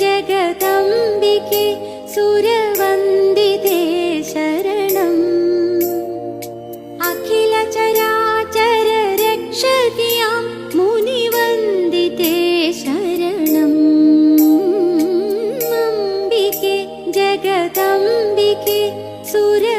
जगदम्बिके सुरवन्दिते शरणम्। अखिलचराचर रक्षकियां मुनिवन्दिते शरणम्। अम्बिके जगदम्बिके सुरवन्दिते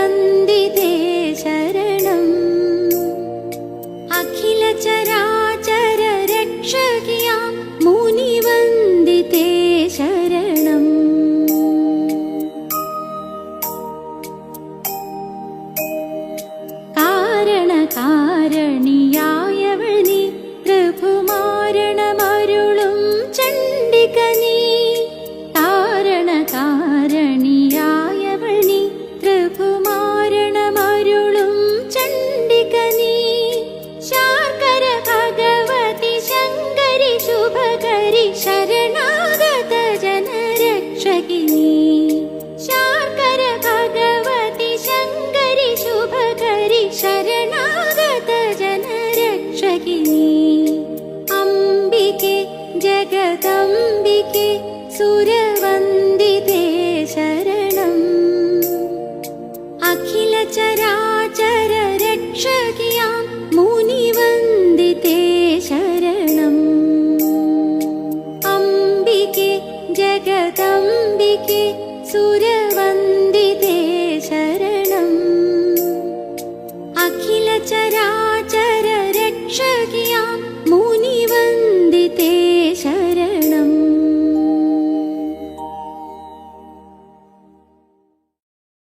न्दिते शरणम्। अखिलचराचरक्षकिया मुनि वन्दिते शरणम्। कारणकारणि जगदम्बिके सुरवन्दिते शरणम्। मुनि मुनिवन्दिते शरणम्। अम्बिके जगदम्बिके सुर